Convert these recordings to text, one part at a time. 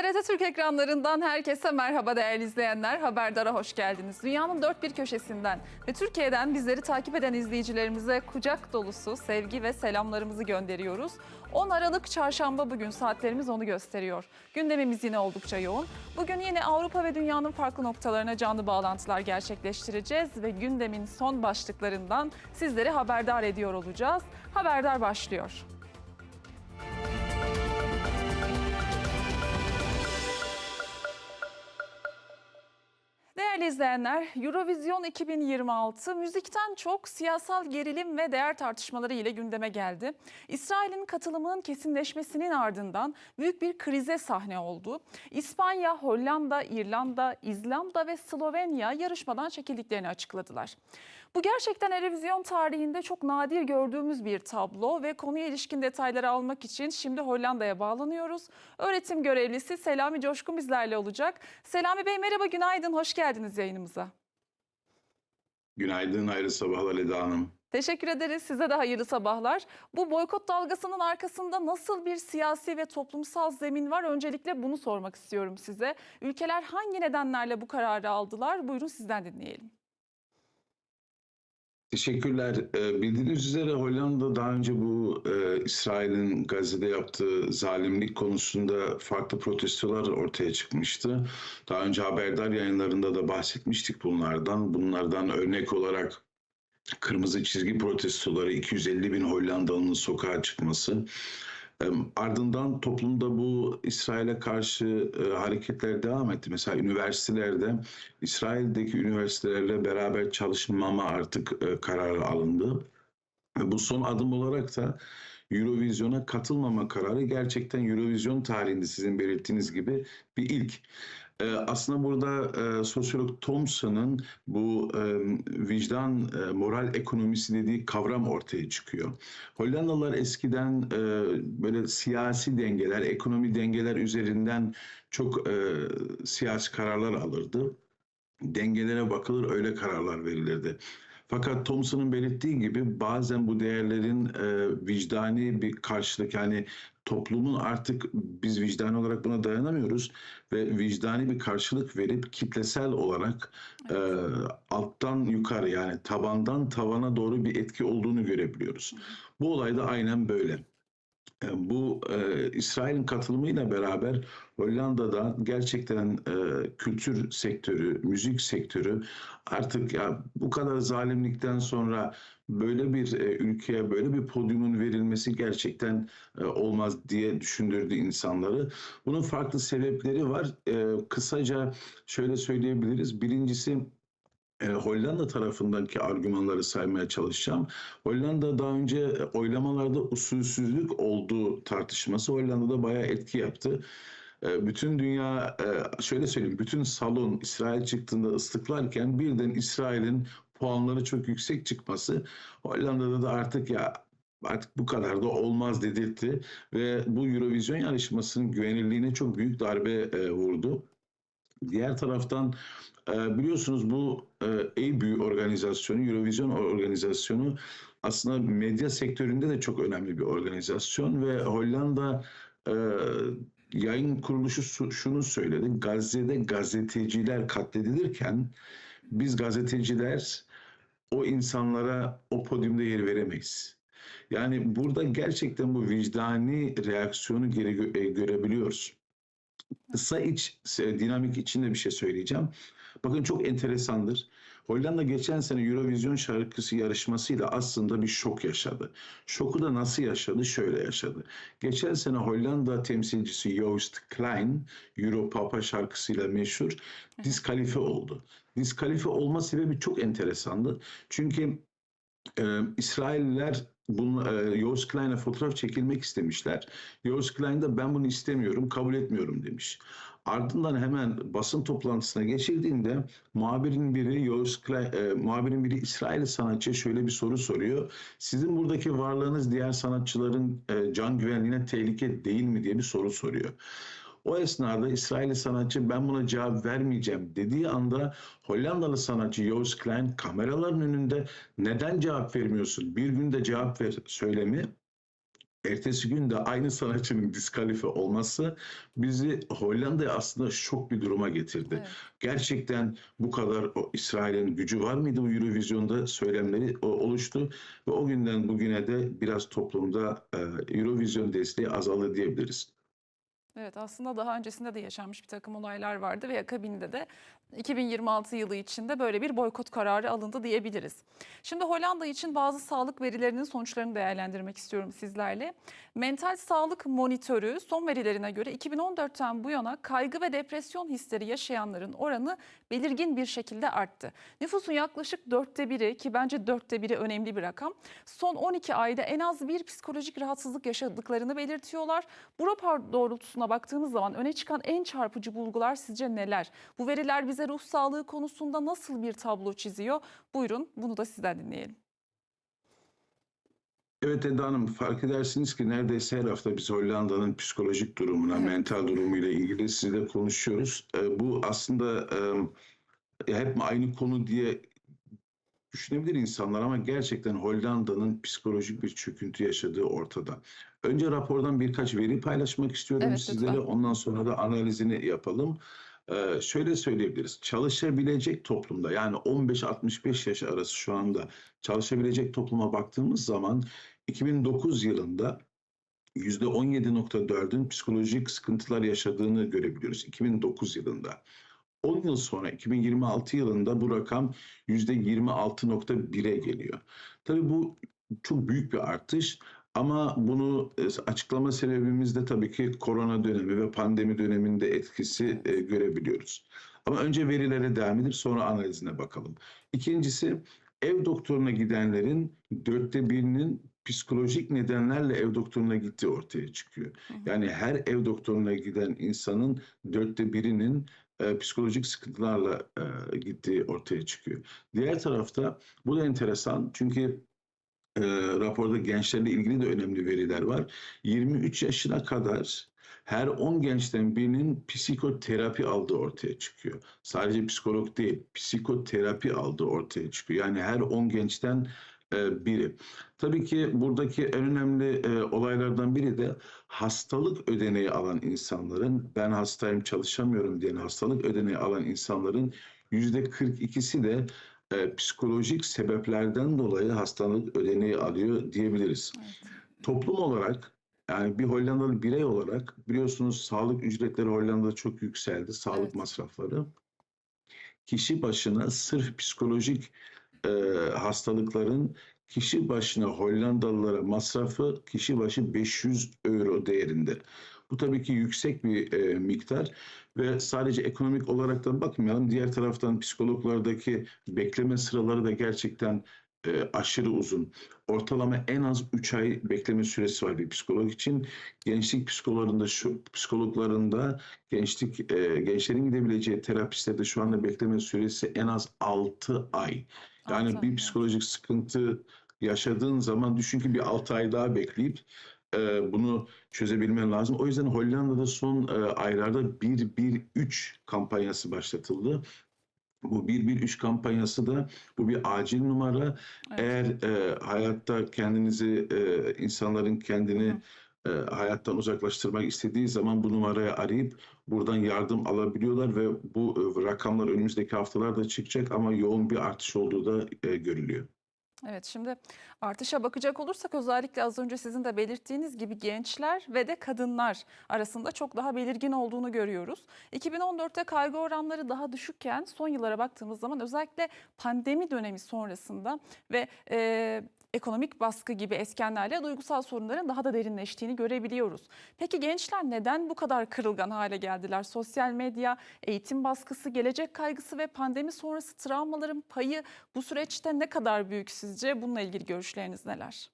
TRT Türk ekranlarından herkese merhaba değerli izleyenler. Haberdara hoş geldiniz. Dünyanın dört bir köşesinden ve Türkiye'den bizleri takip eden izleyicilerimize kucak dolusu sevgi ve selamlarımızı gönderiyoruz. 10 Aralık çarşamba bugün saatlerimiz onu gösteriyor. Gündemimiz yine oldukça yoğun. Bugün yine Avrupa ve dünyanın farklı noktalarına canlı bağlantılar gerçekleştireceğiz ve gündemin son başlıklarından sizleri haberdar ediyor olacağız. Haberdar başlıyor. Değerli izleyenler, Eurovision 2026 müzikten çok siyasal gerilim ve değer tartışmaları ile gündeme geldi. İsrail'in katılımının kesinleşmesinin ardından büyük bir krize sahne oldu. İspanya, Hollanda, İrlanda, İzlanda ve Slovenya yarışmadan çekildiklerini açıkladılar. Bu gerçekten Eurovision tarihinde çok nadir gördüğümüz bir tablo ve konuya ilişkin detayları almak için şimdi Hollanda'ya bağlanıyoruz. Öğretim görevlisi Selami Coşkun bizlerle olacak. Selami Bey merhaba, günaydın, hoş geldiniz yayınımıza. Günaydın, hayırlı sabahlar Eda Hanım. Teşekkür ederiz. Size de hayırlı sabahlar. Bu boykot dalgasının arkasında nasıl bir siyasi ve toplumsal zemin var? Öncelikle bunu sormak istiyorum size. Ülkeler hangi nedenlerle bu kararı aldılar? Buyurun sizden dinleyelim. Teşekkürler. Ee, Bildiğiniz üzere Hollanda daha önce bu e, İsrail'in Gazze'de yaptığı zalimlik konusunda farklı protestolar ortaya çıkmıştı. Daha önce haberdar yayınlarında da bahsetmiştik bunlardan. Bunlardan örnek olarak kırmızı çizgi protestoları, 250 bin Hollandalı'nın sokağa çıkması. E, Ardından toplumda bu İsrail'e karşı e, hareketler devam etti. Mesela üniversitelerde İsrail'deki üniversitelerle beraber çalışmama artık e, kararı alındı. Ve bu son adım olarak da Eurovision'a katılmama kararı gerçekten Eurovision tarihinde sizin belirttiğiniz gibi bir ilk. E, aslında burada e, sosyolog Thompson'ın bu e, vicdan, e, moral ekonomisi dediği kavram ortaya çıkıyor. Hollandalılar eskiden e, böyle siyasi dengeler, ekonomi dengeler üzerinden çok e, siyasi kararlar alırdı. Dengelere bakılır, öyle kararlar verilirdi. Fakat Thompson'ın belirttiği gibi bazen bu değerlerin e, vicdani bir karşılık yani toplumun artık biz vicdani olarak buna dayanamıyoruz ve vicdani bir karşılık verip kitlesel olarak e, alttan yukarı yani tabandan tavana doğru bir etki olduğunu görebiliyoruz. Bu olay da aynen böyle. Bu e, İsrail'in katılımıyla beraber Hollanda'da gerçekten e, kültür sektörü, müzik sektörü artık ya bu kadar zalimlikten sonra böyle bir e, ülkeye böyle bir podyumun verilmesi gerçekten e, olmaz diye düşündürdü insanları. Bunun farklı sebepleri var. E, kısaca şöyle söyleyebiliriz. Birincisi e, Hollanda tarafındaki argümanları saymaya çalışacağım. Hollanda daha önce oylamalarda usulsüzlük olduğu tartışması Hollanda'da bayağı etki yaptı. E, Bütün dünya e, şöyle söyleyeyim bütün salon İsrail çıktığında ıslıklarken birden İsrail'in puanları çok yüksek çıkması Hollanda'da da artık ya artık bu kadar da olmaz dedirtti ve bu Eurovision yarışmasının güvenilirliğine çok büyük darbe vurdu. Diğer taraftan e, biliyorsunuz bu e, EBU organizasyonu, Eurovision organizasyonu aslında medya sektöründe de çok önemli bir organizasyon ve Hollanda e, yayın kuruluşu şunu söyledi. Gazze'de gazeteciler katledilirken biz gazeteciler o insanlara o podyumda yer veremeyiz. Yani burada gerçekten bu vicdani reaksiyonu geri e, görebiliyoruz. Kısa iç e, dinamik içinde bir şey söyleyeceğim. Bakın çok enteresandır. Hollanda geçen sene Eurovision şarkısı yarışmasıyla aslında bir şok yaşadı. Şoku da nasıl yaşadı? Şöyle yaşadı. Geçen sene Hollanda temsilcisi Joost Klein, Euro Papa şarkısıyla meşhur, diskalife oldu. Diskalife olma sebebi çok enteresandı. Çünkü e, İsrailliler bunu, e, Joost Klein'e fotoğraf çekilmek istemişler. Joost Klein de ben bunu istemiyorum, kabul etmiyorum demiş. Ardından hemen basın toplantısına geçildiğinde muhabirin biri Joost Klein, e, muhabirin biri İsrail sanatçıya şöyle bir soru soruyor. Sizin buradaki varlığınız diğer sanatçıların e, can güvenliğine tehlike değil mi diye bir soru soruyor. O esnada İsrailli sanatçı ben buna cevap vermeyeceğim dediği anda Hollandalı sanatçı Joost Klein kameraların önünde neden cevap vermiyorsun? Bir günde cevap ver söylemi ertesi gün de aynı sanatçının diskalifiye olması bizi Hollanda'ya aslında şok bir duruma getirdi. Evet. Gerçekten bu kadar İsrail'in gücü var mıydı bu Eurovision'da söylemleri oluştu ve o günden bugüne de biraz toplumda Eurovision desteği azaldı diyebiliriz. Evet aslında daha öncesinde de yaşanmış bir takım olaylar vardı ve akabinde de 2026 yılı içinde böyle bir boykot kararı alındı diyebiliriz. Şimdi Hollanda için bazı sağlık verilerinin sonuçlarını değerlendirmek istiyorum sizlerle. Mental sağlık monitörü son verilerine göre 2014'ten bu yana kaygı ve depresyon hisleri yaşayanların oranı belirgin bir şekilde arttı. Nüfusun yaklaşık dörtte biri ki bence dörtte biri önemli bir rakam. Son 12 ayda en az bir psikolojik rahatsızlık yaşadıklarını belirtiyorlar. Bu rapor doğrultusuna baktığımız zaman öne çıkan en çarpıcı bulgular sizce neler? Bu veriler bize ruh sağlığı konusunda nasıl bir tablo çiziyor? Buyurun bunu da sizden dinleyelim. Evet Eda Hanım fark edersiniz ki neredeyse her hafta biz Hollanda'nın psikolojik durumuna, Evet. mental durumuyla ilgili sizle konuşuyoruz. E, bu aslında hep aynı konu diye düşünebilir insanlar ama gerçekten Hollanda'nın psikolojik bir çöküntü yaşadığı ortada. Önce rapordan birkaç veri paylaşmak istiyorum Evet, sizlere. lütfen. Ondan sonra da analizini yapalım. Ee, şöyle söyleyebiliriz. Çalışabilecek toplumda yani 15-65 yaş arası şu anda çalışabilecek topluma baktığımız zaman 2009 yılında %17.4'ün psikolojik sıkıntılar yaşadığını görebiliyoruz. 2009 yılında. 10 yıl sonra 2026 yılında bu rakam %26.1'e geliyor. Tabii bu çok büyük bir artış ama bunu e, açıklama sebebimiz de tabii ki korona dönemi ve pandemi döneminde etkisi e, görebiliyoruz. Ama önce verilere devam edip sonra analizine bakalım. İkincisi ev doktoruna gidenlerin dörtte birinin psikolojik nedenlerle ev doktoruna gittiği ortaya çıkıyor. Yani her ev doktoruna giden insanın dörtte birinin e, psikolojik sıkıntılarla e, gittiği ortaya çıkıyor. Diğer tarafta bu da enteresan çünkü e, raporda gençlerle ilgili de önemli veriler var. 23 yaşına kadar her 10 gençten birinin psikoterapi aldığı ortaya çıkıyor. Sadece psikolog değil, psikoterapi aldığı ortaya çıkıyor. Yani her 10 gençten e, biri. Tabii ki buradaki en önemli e, olaylardan biri de hastalık ödeneği alan insanların, ben hastayım çalışamıyorum diyen hastalık ödeneği alan insanların yüzde 42'si de e, psikolojik sebeplerden dolayı hastalık ödeneği alıyor diyebiliriz. Evet. Toplum olarak yani bir Hollandalı birey olarak biliyorsunuz sağlık ücretleri Hollanda'da çok yükseldi. Sağlık Evet. masrafları. Kişi başına sırf psikolojik e, hastalıkların kişi başına Hollandalılara masrafı kişi başı 500 euro değerinde. Bu tabii ki yüksek bir e, miktar ve sadece ekonomik olarak da bakmayalım. Diğer taraftan psikologlardaki bekleme sıraları da gerçekten e, aşırı uzun. Ortalama en az 3 ay bekleme süresi var bir psikolog için. Gençlik psikologlarında şu psikologlarında gençlik e, gençlerin gidebileceği terapistlerde şu anda bekleme süresi en az 6 ay. Yani Altı ay, bir evet. psikolojik sıkıntı yaşadığın zaman düşün ki bir 6 ay daha bekleyip e, bunu çözebilmen lazım. O yüzden Hollanda'da son e, aylarda 1-1-3 kampanyası başlatıldı. Bu 1-1-3 kampanyası da bu bir acil numara. Evet. Eğer e, hayatta kendinizi, e, insanların kendini e, hayattan uzaklaştırmak istediği zaman bu numaraya arayıp buradan yardım alabiliyorlar ve bu e, rakamlar önümüzdeki haftalarda çıkacak ama yoğun bir artış olduğu da e, görülüyor. Evet şimdi artışa bakacak olursak özellikle az önce sizin de belirttiğiniz gibi gençler ve de kadınlar arasında çok daha belirgin olduğunu görüyoruz. 2014'te kaygı oranları daha düşükken son yıllara baktığımız zaman özellikle pandemi dönemi sonrasında ve e, ekonomik baskı gibi eskenlerle duygusal sorunların daha da derinleştiğini görebiliyoruz. Peki gençler neden bu kadar kırılgan hale geldiler? Sosyal medya, eğitim baskısı, gelecek kaygısı ve pandemi sonrası travmaların payı bu süreçte ne kadar büyük sizce? Bununla ilgili görüşleriniz neler?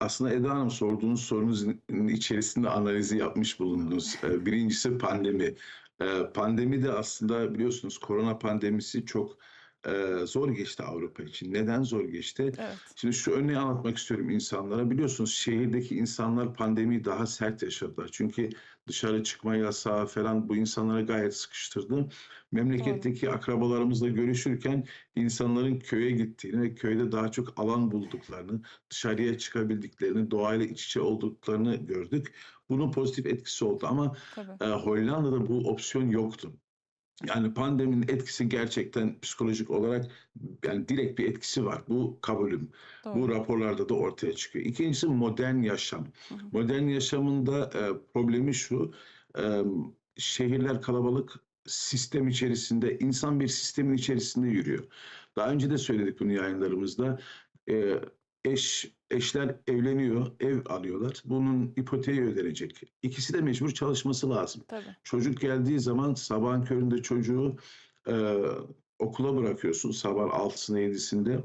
Aslında Eda Hanım sorduğunuz sorunun içerisinde analizi yapmış bulundunuz. E, Birincisi pandemi. E, Pandemi de aslında biliyorsunuz korona pandemisi çok e, zor geçti Avrupa için. Neden zor geçti? Evet. Şimdi şu örneği anlatmak istiyorum insanlara. Biliyorsunuz şehirdeki insanlar pandemiyi daha sert yaşadılar. Çünkü dışarı çıkma yasağı falan bu insanları gayet sıkıştırdı. Memleketteki akrabalarımızla görüşürken insanların köye gittiğini ve köyde daha çok alan bulduklarını, dışarıya çıkabildiklerini, doğayla iç içe olduklarını gördük. Bunun pozitif etkisi oldu ama Tabii. e, Hollanda'da bu opsiyon yoktu. Yani pandeminin etkisi gerçekten psikolojik olarak yani direkt bir etkisi var. Bu kabulüm. Bu Doğru. raporlarda da ortaya çıkıyor. İkincisi modern yaşam. Hı hı. Modern yaşamında e, problemi şu. e, şehirler kalabalık sistem içerisinde, insan bir sistemin içerisinde yürüyor. Daha önce de söyledik bunu yayınlarımızda. E, eş eşler evleniyor, ev alıyorlar. Bunun ipoteği ödenecek. İkisi de mecbur çalışması lazım. Tabii. Çocuk geldiği zaman sabahın köründe çocuğu e, okula bırakıyorsun sabah 6'sında 7'sinde.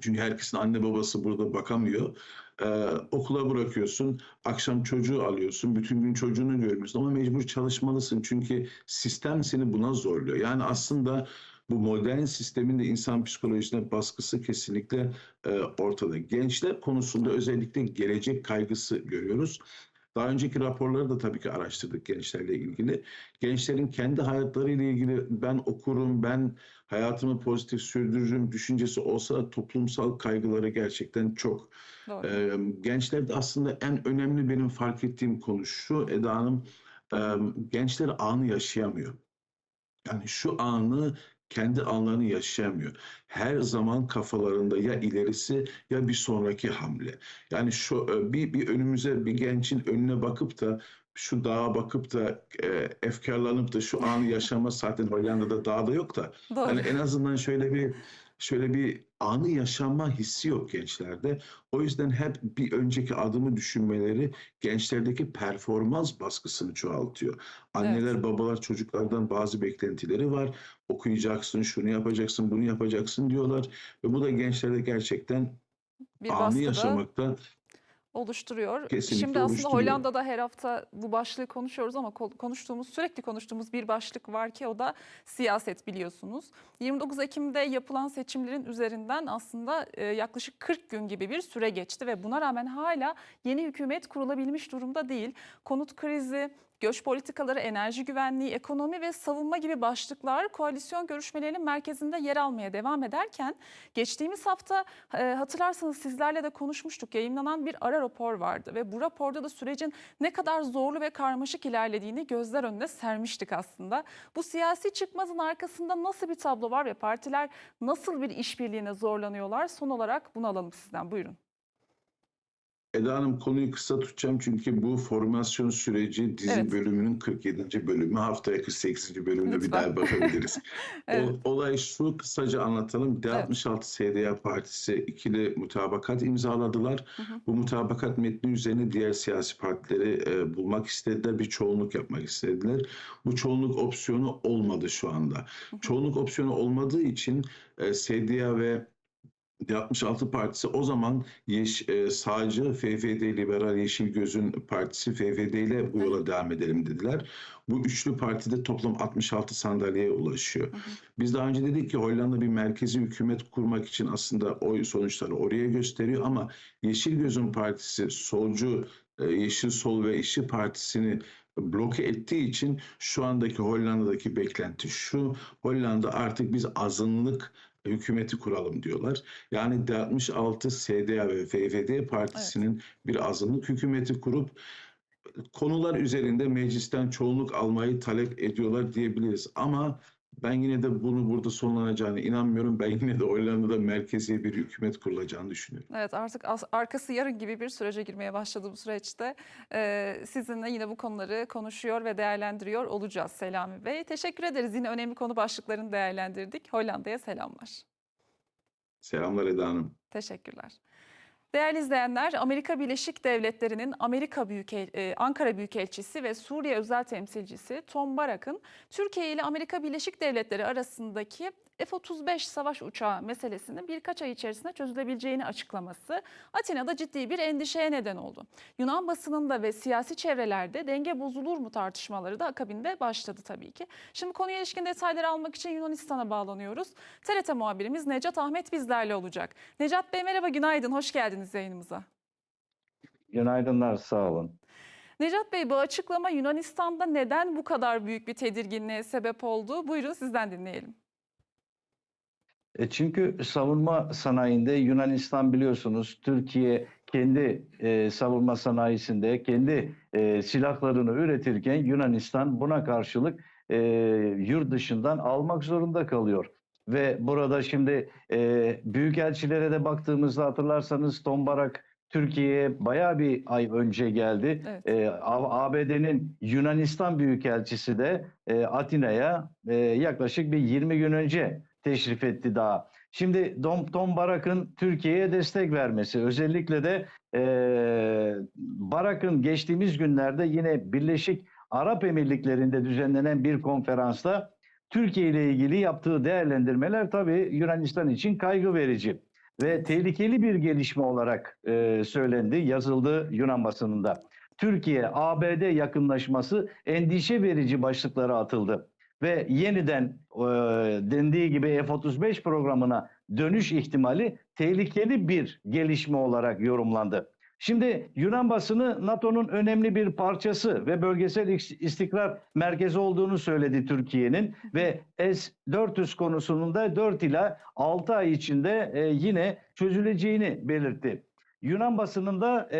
Çünkü herkesin anne babası burada bakamıyor. E, okula bırakıyorsun, akşam çocuğu alıyorsun, bütün gün çocuğunu görmüyorsun ama mecbur çalışmalısın. Çünkü sistem seni buna zorluyor. Yani aslında bu modern sistemin de insan psikolojisine baskısı kesinlikle e, ortada. Gençler konusunda özellikle gelecek kaygısı görüyoruz. Daha önceki raporları da tabii ki araştırdık gençlerle ilgili. Gençlerin kendi hayatlarıyla ilgili ben okurum, ben hayatımı pozitif sürdürürüm düşüncesi olsa da toplumsal kaygıları gerçekten çok. Doğru. Ee, gençlerde aslında en önemli benim fark ettiğim konu şu Eda Hanım, e, gençler anı yaşayamıyor. Yani şu anı kendi anlarını yaşayamıyor. Her zaman kafalarında ya ilerisi ya bir sonraki hamle. Yani şu e, bir, bir önümüze bir gençin önüne bakıp da şu dağa bakıp da e, efkarlanıp da şu anı yaşama zaten Hollanda'da dağ da yok da Doğru. yani en azından şöyle bir şöyle bir anı yaşama hissi yok gençlerde. O yüzden hep bir önceki adımı düşünmeleri gençlerdeki performans baskısını çoğaltıyor. Anneler, Evet. babalar çocuklardan bazı beklentileri var. Okuyacaksın, şunu yapacaksın, bunu yapacaksın diyorlar. Ve bu da gençlerde gerçekten Bir anı yaşamakta oluşturuyor. Kesinlikle Şimdi aslında oluşturuyor. Hollanda'da her hafta bu başlığı konuşuyoruz ama ko- konuştuğumuz sürekli konuştuğumuz bir başlık var ki o da siyaset biliyorsunuz. 29 Ekim'de yapılan seçimlerin üzerinden aslında e, yaklaşık 40 gün gibi bir süre geçti ve buna rağmen hala yeni hükümet kurulabilmiş durumda değil. Konut krizi, göç politikaları, enerji güvenliği, ekonomi ve savunma gibi başlıklar koalisyon görüşmelerinin merkezinde yer almaya devam ederken geçtiğimiz hafta e, hatırlarsanız sizlerle de konuşmuştuk. Yayınlanan bir ara rapor vardı ve bu raporda da sürecin ne kadar zorlu ve karmaşık ilerlediğini gözler önüne sermiştik aslında. Bu siyasi çıkmazın arkasında nasıl bir tablo var ve partiler nasıl bir işbirliğine zorlanıyorlar? Son olarak bunu alalım sizden. Buyurun. Eda Hanım konuyu kısa tutacağım çünkü bu formasyon süreci dizi Evet. bölümünün 47. bölümü haftaya 48. bölümüne bir Lütfen. daha bakabiliriz. Evet. O, olay şu kısaca anlatalım. D66 SDA Partisi ikili mutabakat imzaladılar. Hı hı. Bu mutabakat metni üzerine diğer siyasi partileri e, bulmak istediler. Bir çoğunluk yapmak istediler. Bu çoğunluk opsiyonu olmadı şu anda. hı. Çoğunluk opsiyonu olmadığı için e, SDA ve D66 Partisi o zaman yeş, e, sağcı FFD Liberal Yeşil Göz'ün partisi FFD ile bu yola devam edelim dediler. Bu üçlü partide toplam 66 sandalyeye ulaşıyor. Hı hı. Biz daha önce dedik ki Hollanda bir merkezi hükümet kurmak için aslında oy sonuçları oraya gösteriyor ama Yeşil Göz'ün partisi solcu e, Yeşil Sol ve İşçi Partisi'ni bloke ettiği için şu andaki Hollanda'daki beklenti şu. Hollanda artık biz azınlık hükümeti kuralım diyorlar. Yani D66 SDA ve FFD partisinin bir azınlık hükümeti kurup konular üzerinde meclisten çoğunluk almayı talep ediyorlar diyebiliriz. Ama ben yine de bunu burada sonlanacağını inanmıyorum. Ben yine de Hollanda'da merkezi bir hükümet kurulacağını düşünüyorum. Evet artık as- arkası yarın gibi bir sürece girmeye başladı bu süreçte. Ee, sizinle yine bu konuları konuşuyor ve değerlendiriyor olacağız Selami Bey. Teşekkür ederiz. Yine önemli konu başlıklarını değerlendirdik. Hollanda'ya selamlar. Selamlar Eda Hanım. Teşekkürler. Değerli izleyenler, Amerika Birleşik Devletleri'nin Amerika Büyükel e, Ankara Büyükelçisi ve Suriye Özel Temsilcisi Tom Barak'ın Türkiye ile Amerika Birleşik Devletleri arasındaki F-35 savaş uçağı meselesinin birkaç ay içerisinde çözülebileceğini açıklaması Atina'da ciddi bir endişeye neden oldu. Yunan basınında ve siyasi çevrelerde denge bozulur mu tartışmaları da akabinde başladı tabii ki. Şimdi konuya ilişkin detayları almak için Yunanistan'a bağlanıyoruz. TRT muhabirimiz Necat Ahmet bizlerle olacak. Necat Bey merhaba, günaydın, hoş geldiniz yayınımıza. Günaydınlar, sağ olun. Necat Bey bu açıklama Yunanistan'da neden bu kadar büyük bir tedirginliğe sebep oldu? Buyurun sizden dinleyelim. E çünkü savunma sanayinde Yunanistan biliyorsunuz Türkiye kendi e, savunma sanayisinde kendi e, silahlarını üretirken Yunanistan buna karşılık e, yurt dışından almak zorunda kalıyor. Ve burada şimdi e, büyükelçilere de baktığımızda hatırlarsanız Tom Barak Türkiye'ye bayağı bir ay önce geldi. Evet. E, ABD'nin Yunanistan Büyükelçisi de e, Atina'ya e, yaklaşık bir 20 gün önce teşrif etti daha. Şimdi Tom, Tom Barak'ın Türkiye'ye destek vermesi özellikle de e, Barak'ın geçtiğimiz günlerde yine Birleşik Arap Emirlikleri'nde düzenlenen bir konferansta Türkiye ile ilgili yaptığı değerlendirmeler tabii Yunanistan için kaygı verici ve tehlikeli bir gelişme olarak e, söylendi, yazıldı Yunan basınında. Türkiye-ABD yakınlaşması endişe verici başlıklara atıldı ve yeniden e, dendiği gibi F-35 programına dönüş ihtimali tehlikeli bir gelişme olarak yorumlandı. Şimdi Yunan basını NATO'nun önemli bir parçası ve bölgesel istikrar merkezi olduğunu söyledi Türkiye'nin ve S-400 konusunun da 4 ila 6 ay içinde e, yine çözüleceğini belirtti. Yunan basınında e,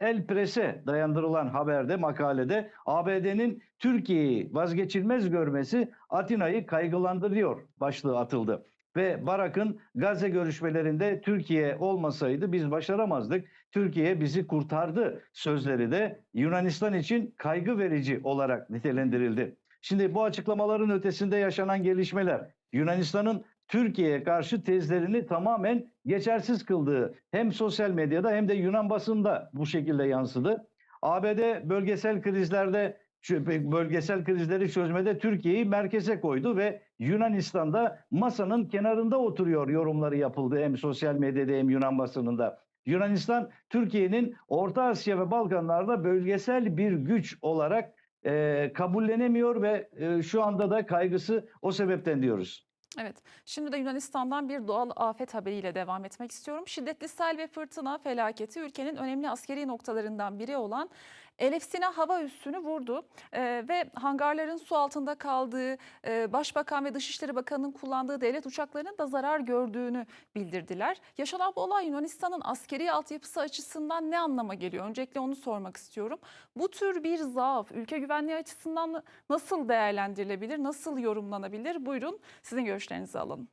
El Press'e dayandırılan haberde, makalede ABD'nin Türkiye'yi vazgeçilmez görmesi Atina'yı kaygılandırıyor başlığı atıldı. Ve Barak'ın Gazze görüşmelerinde Türkiye olmasaydı biz başaramazdık. Türkiye bizi kurtardı sözleri de Yunanistan için kaygı verici olarak nitelendirildi. Şimdi bu açıklamaların ötesinde yaşanan gelişmeler Yunanistan'ın Türkiye'ye karşı tezlerini tamamen geçersiz kıldığı hem sosyal medyada hem de Yunan basında bu şekilde yansıdı. ABD bölgesel krizlerde bölgesel krizleri çözmede Türkiye'yi merkeze koydu ve Yunanistan'da masanın kenarında oturuyor yorumları yapıldı hem sosyal medyada hem Yunan basınında. Yunanistan Türkiye'nin Orta Asya ve Balkanlarda bölgesel bir güç olarak e, kabullenemiyor ve e, şu anda da kaygısı o sebepten diyoruz. Evet, şimdi de Yunanistan'dan bir doğal afet haberiyle devam etmek istiyorum. Şiddetli sel ve fırtına felaketi ülkenin önemli askeri noktalarından biri olan Elefsina hava üssünü vurdu ee, ve hangarların su altında kaldığı, e, Başbakan ve Dışişleri Bakanı'nın kullandığı devlet uçaklarının da zarar gördüğünü bildirdiler. Yaşanan bu olay Yunanistan'ın askeri altyapısı açısından ne anlama geliyor? Öncelikle onu sormak istiyorum. Bu tür bir zaaf ülke güvenliği açısından nasıl değerlendirilebilir, nasıl yorumlanabilir? Buyurun sizin görüşlerinizi alalım.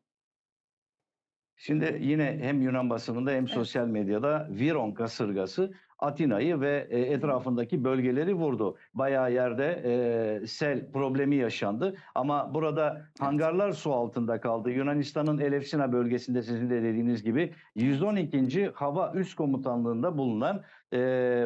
Şimdi yine hem Yunan basınında hem sosyal medyada Viron kasırgası Atina'yı ve e, etrafındaki bölgeleri vurdu. Bayağı yerde e, sel problemi yaşandı. Ama burada hangarlar su altında kaldı. Yunanistan'ın Elefsina bölgesinde sizin de dediğiniz gibi 112. Hava Üst Komutanlığı'nda bulunan e,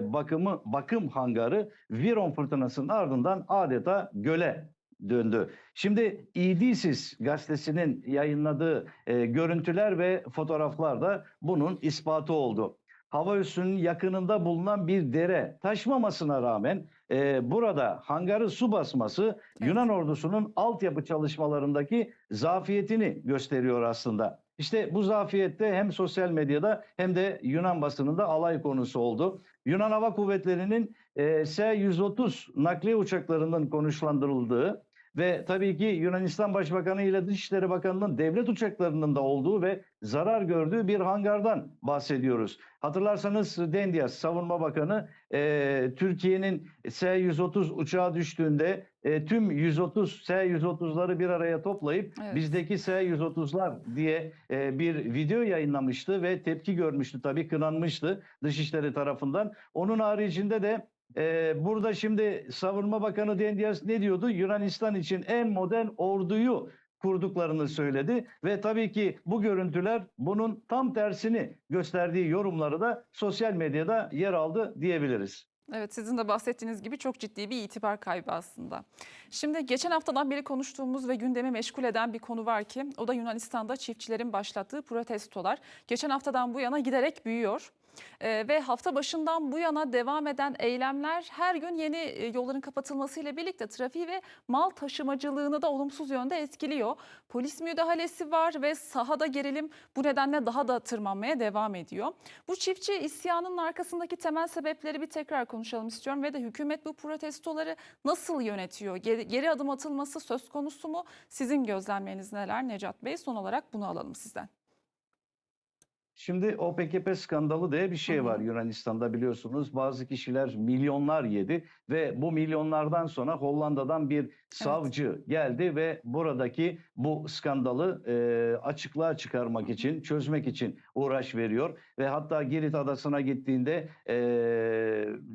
bakımı bakım hangarı Viron fırtınasının ardından adeta göle döndü. Şimdi İDİSİS gazetesinin yayınladığı e, görüntüler ve fotoğraflar da bunun ispatı oldu. Hava üssünün yakınında bulunan bir dere taşmamasına rağmen e, burada hangarı su basması evet. Yunan ordusunun altyapı çalışmalarındaki zafiyetini gösteriyor aslında. İşte bu zafiyette hem sosyal medyada hem de Yunan basınında alay konusu oldu. Yunan Hava Kuvvetleri'nin e, S-130 nakliye uçaklarının konuşlandırıldığı ve tabii ki Yunanistan Başbakanı ile Dışişleri Bakanı'nın devlet uçaklarının da olduğu ve zarar gördüğü bir hangardan bahsediyoruz. Hatırlarsanız Dendias Savunma Bakanı e, Türkiye'nin S-130 uçağı düştüğünde e, tüm 130 S-130'ları bir araya toplayıp evet. bizdeki S-130'lar diye e, bir video yayınlamıştı ve tepki görmüştü tabii kınanmıştı Dışişleri tarafından. Onun haricinde de ee, burada şimdi Savunma Bakanı Dendias ne diyordu? Yunanistan için en modern orduyu kurduklarını söyledi ve tabii ki bu görüntüler bunun tam tersini gösterdiği yorumları da sosyal medyada yer aldı diyebiliriz. Evet sizin de bahsettiğiniz gibi çok ciddi bir itibar kaybı aslında. Şimdi geçen haftadan beri konuştuğumuz ve gündemi meşgul eden bir konu var ki o da Yunanistan'da çiftçilerin başlattığı protestolar. Geçen haftadan bu yana giderek büyüyor. Ee, ve hafta başından bu yana devam eden eylemler her gün yeni e, yolların kapatılmasıyla birlikte trafiği ve mal taşımacılığını da olumsuz yönde etkiliyor. Polis müdahalesi var ve sahada gerilim bu nedenle daha da tırmanmaya devam ediyor. Bu çiftçi isyanının arkasındaki temel sebepleri bir tekrar konuşalım istiyorum ve de hükümet bu protestoları nasıl yönetiyor? Geri, geri adım atılması söz konusu mu? Sizin gözlemleriniz neler Necat Bey? Son olarak bunu alalım sizden. Şimdi OPKP skandalı diye bir şey var Yunanistan'da biliyorsunuz. Bazı kişiler milyonlar yedi ve bu milyonlardan sonra Hollanda'dan bir savcı geldi ve buradaki bu skandalı e, açıklığa çıkarmak için, çözmek için uğraş veriyor. Ve hatta Girit Adası'na gittiğinde e,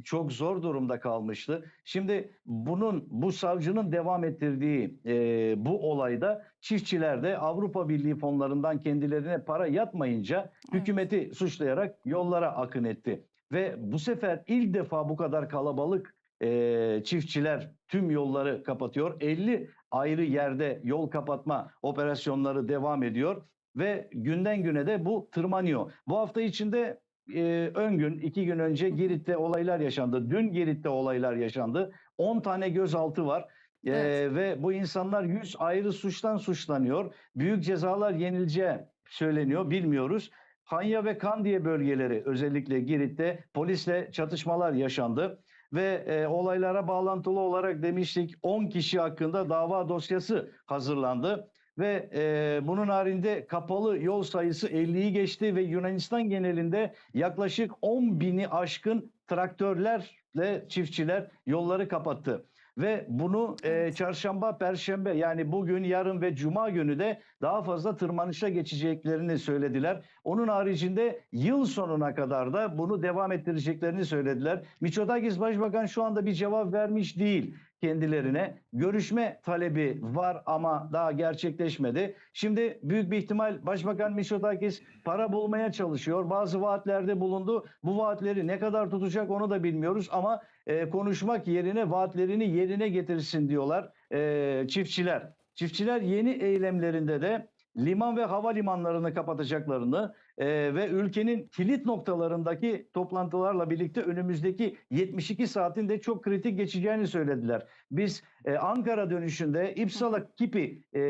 çok zor durumda kalmıştı. Şimdi bunun, bu savcının devam ettirdiği e, bu olayda çiftçiler de Avrupa Birliği fonlarından kendilerine para yatmayınca hükümeti suçlayarak yollara akın etti. Ve bu sefer ilk defa bu kadar kalabalık e, çiftçiler tüm yolları kapatıyor. 50 ayrı yerde yol kapatma operasyonları devam ediyor ve günden güne de bu tırmanıyor. Bu hafta içinde e, ön gün, iki gün önce Girit'te olaylar yaşandı. Dün Girit'te olaylar yaşandı. 10 tane gözaltı var. E, Evet. ve bu insanlar 100 ayrı suçtan suçlanıyor. Büyük cezalar yenileceği söyleniyor. Bilmiyoruz. Hanya ve Kandiye bölgeleri özellikle Girit'te polisle çatışmalar yaşandı ve e, olaylara bağlantılı olarak demiştik 10 kişi hakkında dava dosyası hazırlandı ve e, bunun haricinde kapalı yol sayısı 50'yi geçti ve Yunanistan genelinde yaklaşık 10 bini aşkın traktörlerle çiftçiler yolları kapattı. Ve bunu e, çarşamba, perşembe yani bugün, yarın ve cuma günü de daha fazla tırmanışa geçeceklerini söylediler. Onun haricinde yıl sonuna kadar da bunu devam ettireceklerini söylediler. Miçotakis Başbakan şu anda bir cevap vermiş değil kendilerine. Görüşme talebi var ama daha gerçekleşmedi. Şimdi büyük bir ihtimal Başbakan Miçotakis para bulmaya çalışıyor. Bazı vaatlerde bulundu. Bu vaatleri ne kadar tutacak onu da bilmiyoruz ama e, konuşmak yerine vaatlerini yerine getirsin diyorlar e, çiftçiler. Çiftçiler yeni eylemlerinde de liman ve havalimanlarını kapatacaklarını e, ve ülkenin kilit noktalarındaki toplantılarla birlikte önümüzdeki 72 saatin de çok kritik geçeceğini söylediler. Biz e, Ankara dönüşünde İpsala Kipi e,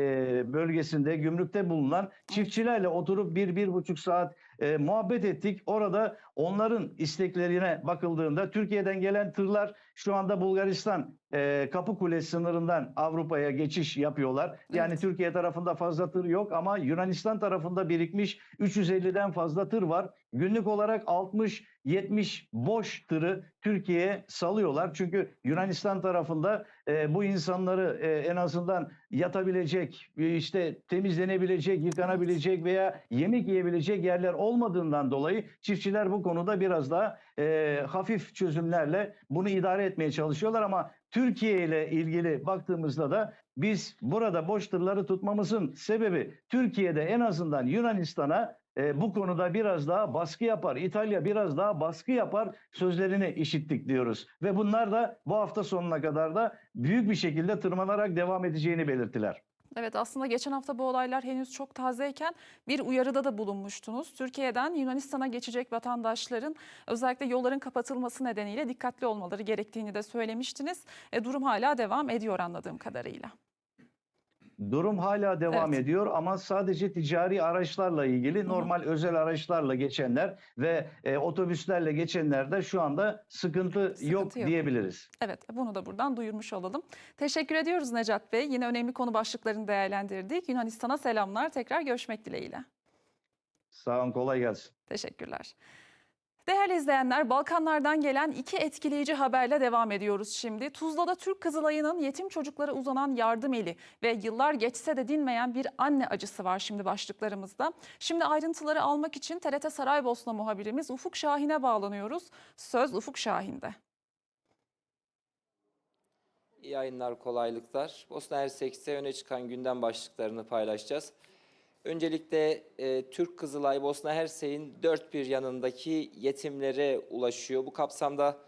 bölgesinde gümrükte bulunan çiftçilerle oturup bir, bir buçuk saat e, muhabbet ettik. Orada onların isteklerine bakıldığında Türkiye'den gelen tırlar şu anda Bulgaristan e, Kapıkule sınırından Avrupa'ya geçiş yapıyorlar. Yani Evet. Türkiye tarafında fazla tır yok ama Yunanistan tarafında birikmiş 350'den fazla tır var. Günlük olarak 60-70 boş tırı Türkiye'ye salıyorlar. Çünkü Yunanistan tarafında e, bu insanları e, en azından yatabilecek, e, işte temizlenebilecek, yıkanabilecek veya yemek yiyebilecek yerler olmadığından dolayı çiftçiler bu konuda biraz daha e, hafif çözümlerle bunu idare etmeye çalışıyorlar ama Türkiye ile ilgili baktığımızda da biz burada boş tırları tutmamızın sebebi Türkiye'de en azından Yunanistan'a e, bu konuda biraz daha baskı yapar. İtalya biraz daha baskı yapar sözlerini işittik diyoruz. Ve bunlar da bu hafta sonuna kadar da büyük bir şekilde tırmanarak devam edeceğini belirttiler. Evet aslında geçen hafta bu olaylar henüz çok tazeyken bir uyarıda da bulunmuştunuz. Türkiye'den Yunanistan'a geçecek vatandaşların özellikle yolların kapatılması nedeniyle dikkatli olmaları gerektiğini de söylemiştiniz. E, durum hala devam ediyor anladığım kadarıyla. Durum hala devam Evet. ediyor ama sadece ticari araçlarla ilgili hı. normal özel araçlarla geçenler ve e, otobüslerle geçenlerde şu anda sıkıntı, yok, Sıkıntı yok. diyebiliriz. Evet bunu da buradan duyurmuş olalım. Teşekkür ediyoruz Necat Bey. Yine önemli konu başlıklarını değerlendirdik. Yunanistan'a selamlar. Tekrar görüşmek dileğiyle. Sağ olun kolay gelsin. Teşekkürler. Değerli izleyenler, Balkanlardan gelen iki etkileyici haberle devam ediyoruz şimdi. Tuzla'da Türk Kızılayı'nın yetim çocuklara uzanan yardım eli ve yıllar geçse de dinmeyen bir anne acısı var şimdi başlıklarımızda. Şimdi ayrıntıları almak için TRT Saraybosna muhabirimiz Ufuk Şahin'e bağlanıyoruz. Söz Ufuk Şahin'de. İyi yayınlar, kolaylıklar. Bosna Hersek'te öne çıkan gündem başlıklarını paylaşacağız. Öncelikle e, Türk Kızılay Bosna Hersek'in dört bir yanındaki yetimlere ulaşıyor. Bu kapsamda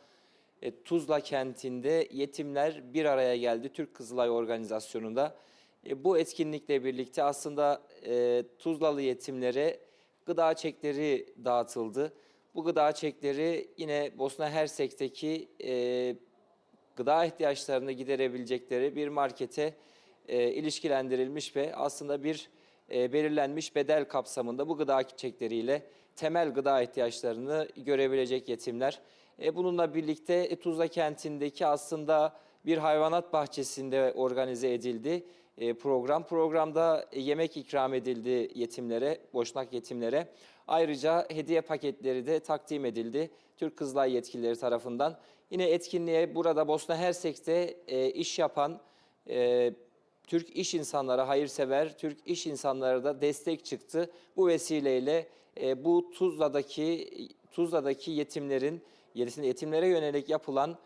e, Tuzla kentinde yetimler bir araya geldi Türk Kızılay organizasyonunda. E, bu etkinlikle birlikte aslında e, Tuzlalı yetimlere gıda çekleri dağıtıldı. Bu gıda çekleri yine Bosna Hersek'teki e, gıda ihtiyaçlarını giderebilecekleri bir markete e, ilişkilendirilmiş ve aslında bir e, belirlenmiş bedel kapsamında bu gıda çekleriyle temel gıda ihtiyaçlarını görebilecek yetimler. E, bununla birlikte e, Tuzla kentindeki aslında bir hayvanat bahçesinde organize edildi program. Programda yemek ikram edildi yetimlere, boşnak yetimlere. Ayrıca hediye paketleri de takdim edildi Türk Kızılay yetkilileri tarafından. Yine etkinliğe burada Bosna Hersek'te iş yapan Türk iş insanları, hayırsever Türk iş insanları da destek çıktı. Bu vesileyle e, bu Tuzla'daki Tuzla'daki yetimlerin yetim- yetimlere yönelik yapılan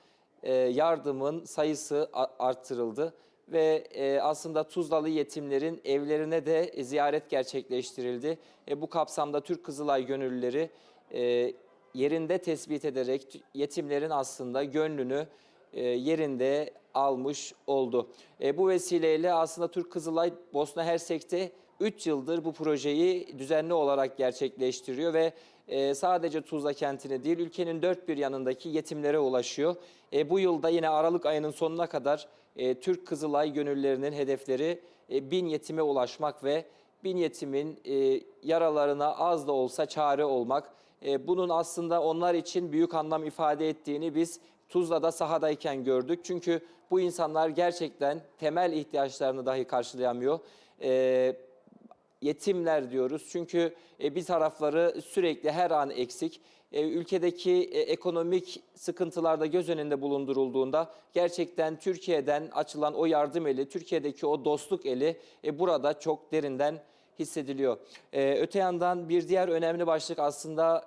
e, yardımın sayısı arttırıldı ve e, aslında Tuzlalı yetimlerin evlerine de ziyaret gerçekleştirildi. E, bu kapsamda Türk Kızılay gönüllüleri e, yerinde tespit ederek yetimlerin aslında gönlünü e, yerinde almış oldu. E, bu vesileyle aslında Türk Kızılay Bosna Hersek'te 3 yıldır bu projeyi düzenli olarak gerçekleştiriyor ve e, sadece Tuzla kentine değil ülkenin dört bir yanındaki yetimlere ulaşıyor. E, bu yılda yine Aralık ayının sonuna kadar e, Türk Kızılay gönüllerinin hedefleri e, bin yetime ulaşmak ve bin yetimin e, yaralarına az da olsa çare olmak. E, bunun aslında onlar için büyük anlam ifade ettiğini biz Tuzla'da sahadayken gördük. Çünkü bu insanlar gerçekten temel ihtiyaçlarını dahi karşılayamıyor. E, yetimler diyoruz. Çünkü e, bir tarafları sürekli her an eksik. E, ülkedeki e, ekonomik sıkıntılar da göz önünde bulundurulduğunda gerçekten Türkiye'den açılan o yardım eli, Türkiye'deki o dostluk eli e, burada çok derinden hissediliyor. Öte yandan bir diğer önemli başlık aslında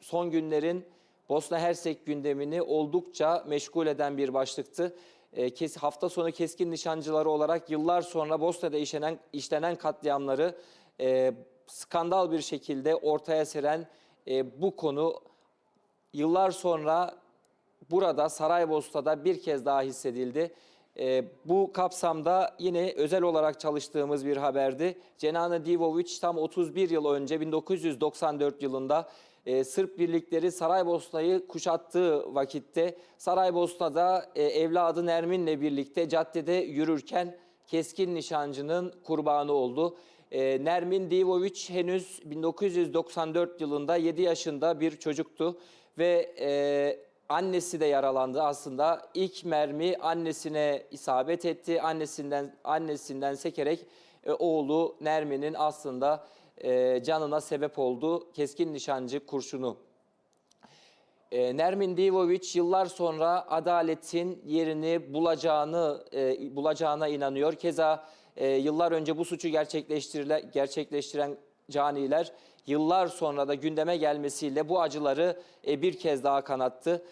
son günlerin Bosna Hersek gündemini oldukça meşgul eden bir başlıktı. E, kes, hafta sonu keskin nişancıları olarak yıllar sonra Bosna'da işlenen, işlenen katliamları e, skandal bir şekilde ortaya seren e, bu konu yıllar sonra burada Saraybosna'da bir kez daha hissedildi. E, bu kapsamda yine özel olarak çalıştığımız bir haberdi. Cenane Divovic tam 31 yıl önce 1994 yılında e, Sırp birlikleri Saraybosna'yı kuşattığı vakitte Saraybosna'da e, evladı Nermin'le birlikte caddede yürürken keskin nişancının kurbanı oldu. E, Nermin Divovic henüz 1994 yılında 7 yaşında bir çocuktu ve e, annesi de yaralandı aslında. İlk mermi annesine isabet etti. Annesinden annesinden sekerek e, oğlu Nermin'in aslında e, canına sebep oldu keskin nişancı kurşunu. E, Nermin Divovic yıllar sonra adaletin yerini bulacağını bulacağına inanıyor. Keza yıllar önce bu suçu gerçekleştiren caniler yıllar sonra da gündeme gelmesiyle bu acıları bir kez daha kanattı.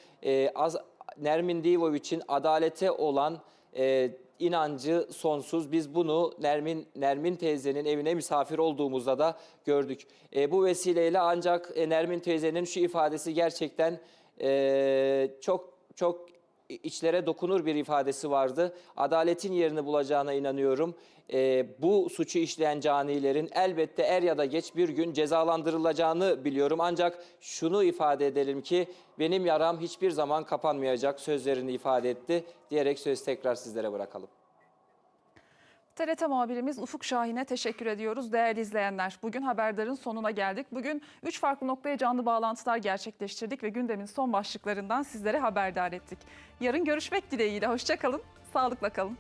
Nermin Divovic'in adalete olan inancı sonsuz. Biz bunu Nermin Nermin teyzenin evine misafir olduğumuzda da gördük. E, bu vesileyle ancak e, Nermin teyzenin şu ifadesi gerçekten e, çok çok içlere dokunur bir ifadesi vardı. Adaletin yerini bulacağına inanıyorum. E, bu suçu işleyen canilerin elbette er ya da geç bir gün cezalandırılacağını biliyorum. Ancak şunu ifade edelim ki benim yaram hiçbir zaman kapanmayacak sözlerini ifade etti diyerek söz tekrar sizlere bırakalım. TRT muhabirimiz Ufuk Şahin'e teşekkür ediyoruz. Değerli izleyenler, bugün Haberdar'ın sonuna geldik. Bugün 3 farklı noktaya canlı bağlantılar gerçekleştirdik ve gündemin son başlıklarından sizlere haberdar ettik. Yarın görüşmek dileğiyle. Hoşçakalın, sağlıkla kalın.